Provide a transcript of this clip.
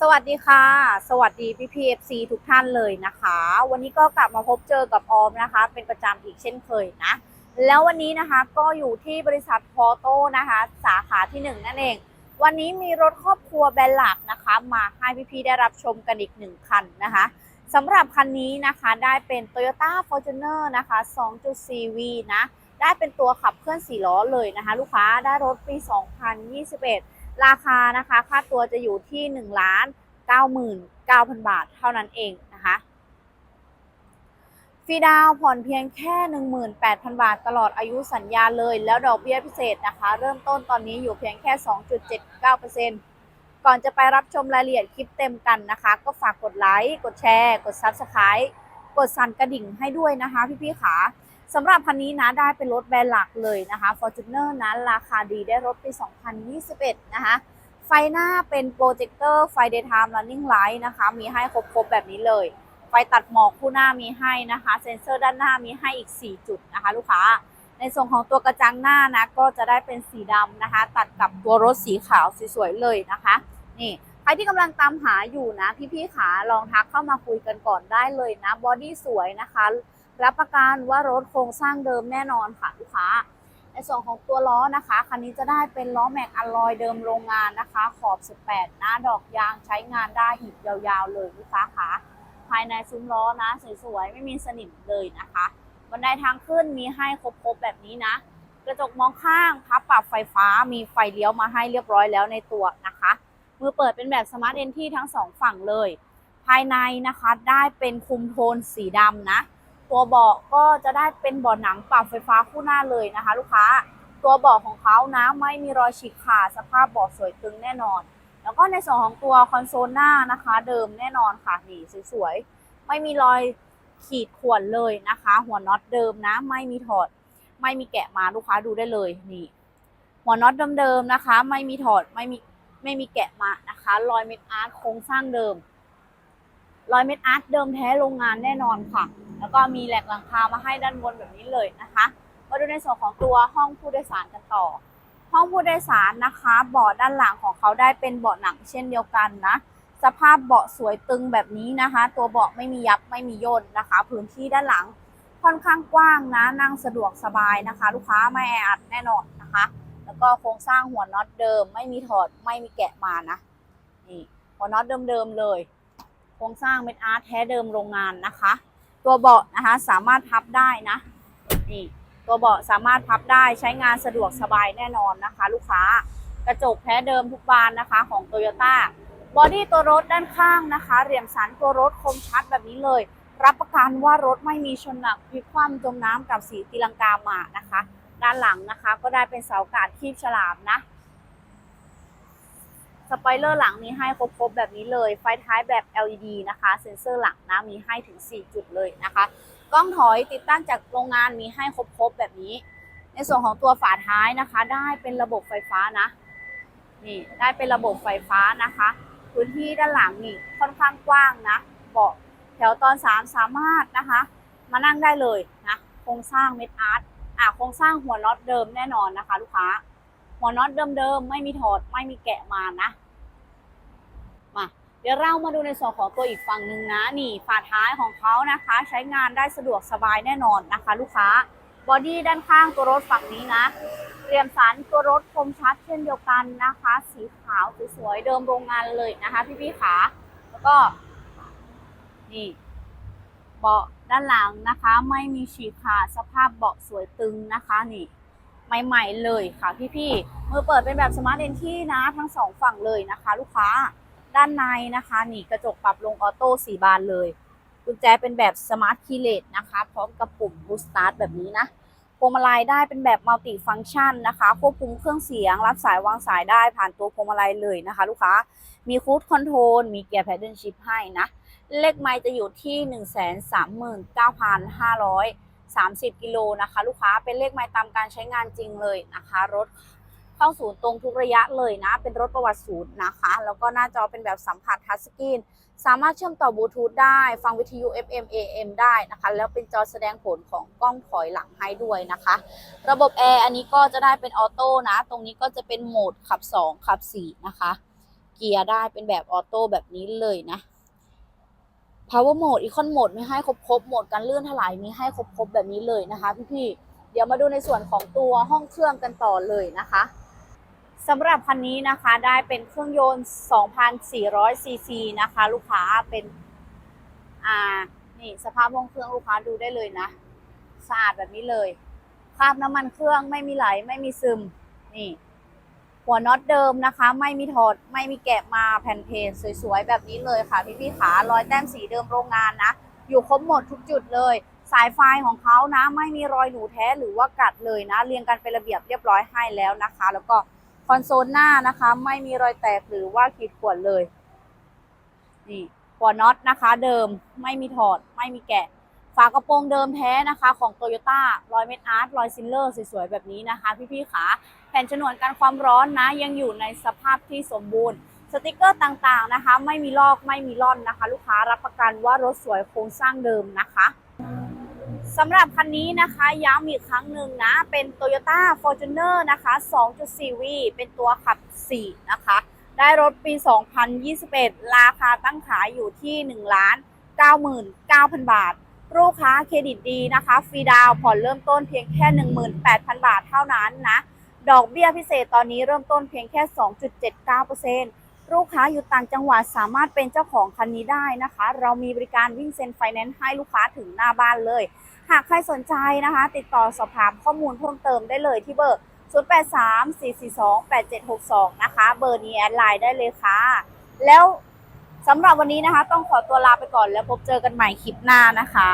สวัสดีค่ะ สวัสดีพี่พีเอฟซีทุกท่านเลยนะคะ วันนี้ก็กลับมาพบเจอกับออมนะคะ เป็นประจำอีกเช่นเคยนะ แล้ววันนี้นะคะก็อยู่ที่บริษัทพอโต้นะคะ สาขาที่หนึ่งนั่นเอง วันนี้มีรถครอบครัวแบรนด์หลักนะคะ มาให้พี่ๆได้รับชมกันอีกหนึ่งคันนะคะสำหรับคันนี้นะคะได้เป็น Toyota Fortuner นะคะ 2.4V นะ ได้เป็นตัวขับเคลื่อน4ล้อเลยนะคะ ลูกค้าได้รถปี 2021 ราคานะคะค่าตัวจะอยู่ที่1ล้าน99,000บาทเท่านั้นเองนะคะฟรีดาวผ่อนเพียงแค่ 18,000 บาทตลอดอายุสัญญาเลย แล้วดอกเบี้ยพิเศษนะคะ เริ่มต้นตอนนี้อยู่เพียงแค่ 2.79%ก่อนจะไปรับชมรายละเอียดคลิปเต็มกันนะคะ ก็ฝากกดไลค์ กดแชร์ กด Subscribe กดสั่นกระดิ่งให้ด้วยนะคะพี่ๆขา สำหรับคันนี้นะได้เป็นรถแบรนด์หลักเลยนะคะ Fortuner นะราคาดีได้รถปี 2021 นะคะ ไฟหน้าเป็นโปรเจคเตอร์ไฟ daytime running light นะคะ มีให้ครบๆ แบบนี้เลย ไฟตัดหมอกคู่หน้ามีให้นะคะ เซ็นเซอร์ด้านหน้ามีให้อีก 4 จุดนะคะ ลูกค้า ในส่วนของตัวกระจังหน้านะ ก็จะได้เป็นสีดำนะคะ ตัดกับตัวรถสีขาวสวยๆเลยนะคะ นี่ใครที่กำลังตามหาอยู่นะพี่ๆขาลองทักเข้ามาคุยกันก่อนได้เลยนะบอดี้สวยนะคะ รับประกันว่ารถโครงสร้างเดิมแน่นอนค่ะลูกค้า ในส่วนของตัวล้อนะคะคันนี้จะได้เป็นล้อแม็กอะลอยเดิมโรงงานนะคะ ขอบ 18 หน้าดอกยางใช้งานได้อีกยาวๆ เลยลูกค้าค่ะภายในซุ้มล้อนะสวยๆไม่มีสนิมเลยนะคะบันไดทางขึ้นมีให้ครบๆแบบนี้นะ กระจกมองข้างพับปรับไฟฟ้ามีไฟเลี้ยวมาให้เรียบร้อยแล้วในตัวนะคะมือเปิดเป็นแบบสมาร์ทเอนที่ทั้งสองฝั่งเลย ภายในนะคะได้เป็นคุมโทนสีดำนะ ตัวเบาะก็จะได้เป็นเบาะหนังปรับไฟฟ้าคู่หน้าเลยนะคะ ลูกค้า ตัวเบาะของเขานะไม่มีรอยฉีกขาดสภาพเบาะสวยตึงแน่นอน แล้วก็ในส่วนของตัวคอนโซลหน้านะคะ เดิมแน่นอนค่ะนี่สวยๆไม่มีรอยขีดข่วนเลยนะคะ หัวน็อตเดิมนะ ไม่มีถอด ไม่มีแกะมาลูกค้าดูได้เลยนี่หัวน็อตเดิมๆนะคะ ไม่มีถอดไม่มีไม่มีแกะมานะคะรอยเม็ดอาร์ตโครงสร้างเดิมรอยเม็ดอาร์ตเดิมแท้โรงงานแน่นอนค่ะ แล้วก็มีแหลกหลังคามาให้ด้านบนแบบนี้เลยนะคะ มาดูในส่วนของตัวห้องผู้โดยสารกันต่อ ห้องผู้โดยสารนะคะเบาะด้านหลังของเขาได้เป็นเบาะหนังเช่นเดียวกันนะ สภาพเบาะสวยตึงแบบนี้นะคะ ตัวเบาะไม่มียับไม่มีย่นนะคะ พื้นที่ด้านหลังค่อนข้างกว้างนะ นั่งสะดวกสบายนะคะ ลูกค้าไม่แออัดแน่นอนนะคะ แล้วก็โครงสร้างหัวน็อตเดิม ไม่มีถอดไม่มีแกะมานะนี่หัวน็อตเดิมๆเลย โครงสร้างเม็ดอาร์ตแท้เดิมโรงงานนะคะ ตัวเบาะนะคะ สามารถพับได้นะนี่ตัวเบาะสามารถพับได้ใช้งานสะดวกสบายแน่นอนนะคะ ลูกค้ากระจกแท้เดิมทุกบานนะคะของโตโยต้าบอดี้ตัวรถด้านข้างนะคะ เหลี่ยมสันตัวรถคมชัดแบบนี้เลย รับประกันว่ารถไม่มีชนหนักพลิกคว่ำจมน้ำกับสีตีลังกามานะคะ ด้านหลังนะคะ ก็ได้เป็นเสาการคีบฉลามนะ สปอยเลอร์หลังมีให้ครบๆแบบนี้เลย ไฟท้ายแบบ LED นะคะ เซ็นเซอร์หลังนะมีให้ถึง 4 จุดเลยนะคะ กล้องถอยติดตั้งจากโรงงานมีให้ครบๆแบบนี้ ในส่วนของตัวฝาท้ายนะคะ ได้เป็นระบบไฟฟ้านะนี่ได้เป็นระบบไฟฟ้านะคะ พื้นที่ด้านหลังนี่ค่อนข้างกว้างนะเบาะแถวตอน 3 สามารถนะคะ มานั่งได้เลยนะโครงสร้างเม็ดอาร์ตอะโครงสร้างหัวน็อตเดิมแน่นอนนะคะ ลูกค้า หัวน็อตเดิมๆ ไม่มีถอดไม่มีแกะมานะมาเดี๋ยวเรามาดูในส่วนของตัวอีกฝั่งหนึ่งนะ นี่ฝาท้ายของเขานะคะ ใช้งานได้สะดวกสบายแน่นอนนะคะ ลูกค้าบอดี้ด้านข้างตัวรถฝั่งนี้นะเตรียมสันตัวรถคมชัดเช่นเดียวกันนะคะ สีขาวสวยๆเดิมโรงงานเลยนะคะพี่ๆขาแล้วก็นี่เบาะด้านหลังนะคะ ไม่มีฉีกขาดสภาพเบาะสวยตึงนะคะนี่ ใหม่ ๆ เลยค่ะพี่ๆมือเปิดเป็นแบบสมาร์ทเอนที่นะทั้งสองฝั่งเลยนะคะ ลูกค้าด้านในนะคะนี่กระจกปรับลงออโต้สีบานเลยกุญแจเป็นแบบสมาร์ทคีเลสนะคะพร้อมกับปุ่มบูสตาร์ทแบบนี้นะพวงมาลัยได้เป็นแบบมัลติฟัง c t ชันนะคะ ควบคุมเครื่องเสียง รับสายวางสายได้ผ่านตัวพวงมาลัยเลยนะคะ ลูกค้ามีคูดคอนโทรลมีเกียร์แพดเดิลชิพให้นะ เลขไมล์จะอยู่ที่ 30 กิโลนะคะ ลูกค้าเป็นเลขไมล์ตามการใช้งานจริงเลยนะคะ รถเข้าศูนย์ตรงทุกระยะเลยนะ เป็นรถประวัติศูนย์นะคะ แล้วก็หน้าจอเป็นแบบสัมผัสทัชสกรีนสามารถเชื่อมต่อบลูทูธได้ ฟังวิทยุ FM AM ได้นะคะ แล้วเป็นจอแสดงผลของกล้องถอยหลังให้ด้วยนะคะ ระบบแอร์อันนี้ก็จะได้เป็นออโต้นะ ตรงนี้ก็จะเป็นโหมดขับ 2 ขับ 4 นะคะ เกียร์ได้เป็นแบบออโต้แบบนี้เลยนะ power mode econ mode มีให้ครบครบโหมดการเลื่อนถลายมีให้ครบครบแบบนี้เลยนะคะพี่ๆเดี๋ยวมาดูในส่วนของตัวห้องเครื่องกันต่อเลยนะคะสำหรับคันนี้นะคะได้เป็นเครื่องยนต์ 2,400 ซีซีนะคะ ลูกค้าเป็น อ่า นี่สภาพห้องเครื่องลูกค้าดูได้เลยนะสะอาดแบบนี้เลยคราบน้ำมันเครื่องไม่มีไหลไม่มีซึม นี่ หัวน็อตเดิมนะคะ ไม่มีถอดไม่มีแกะมาแผ่นเพจสวยๆ แบบนี้เลยค่ะพี่พี่ๆขารอยแต้มสีเดิมโรงงานนะ อยู่ครบหมดทุกจุดเลย สายไฟของเขานะ ไม่มีรอยหนูแท้หรือว่ากัดเลยนะ เรียงกันเป็นระเบียบเรียบร้อยให้แล้วนะคะ แล้วก็คอนโซลหน้านะคะ ไม่มีรอยแตกหรือว่าขีดข่วนเลยนี่หัวน็อตนะคะ เดิมไม่มีถอดไม่มีแกะฝากระโปรงเดิมแท้นะคะ ของ t o y ยต้ารอยเม็ดอาร์ตรอยซิลเลอร์สวยๆ แบบนี้นะคะ พี่ๆขา ผ่นฉนวนกันความร้อนนะยังอยู่ในสภาพที่สมบูรณ์ สติกเกอร์ต่างๆนะคะ ไม่มีลอกไม่มีร่อนนะคะ ลูกค้ารับประกันว่ารถสวยโครงสร้างเดิมนะคะสำหรับคันนี้นะคะย้ำอีกครั้งหนึ่งนะ เป็น Toyota Fortuner นะคะ 2.4V เป็นตัวขับ 4 นะคะ ได้รถปี 2021 ราคาตั้งขายอยู่ที่1ล้าน99,000 บาท ลูกค้าเครดิตดีนะคะ ฟรีดาวผ่อนเริ่มต้นเพียงแค่ 18,000 บาทเท่านั้นนะ ดอกเบี้ยพิเศษตอนนี้เริ่มต้นเพียงแค่ 2.79%ลูกค้าอยู่ต่างจังหวัดสามารถเป็นเจ้าของคันนี้ได้นะคะ เรามีบริการวิ่งเซ็นไฟแนนซ์ให้ลูกค้าถึงหน้าบ้านเลย หากใครสนใจนะคะ ติดต่อสอบถามข้อมูลเพิ่มเติมได้เลยที่เบอร์ 0834428762 นะคะ เบอร์นี้แอดไลน์ได้เลยค่ะ แล้วสำหรับวันนี้นะคะ ต้องขอตัวลาไปก่อนแล้วพบเจอกันใหม่คลิปหน้านะคะ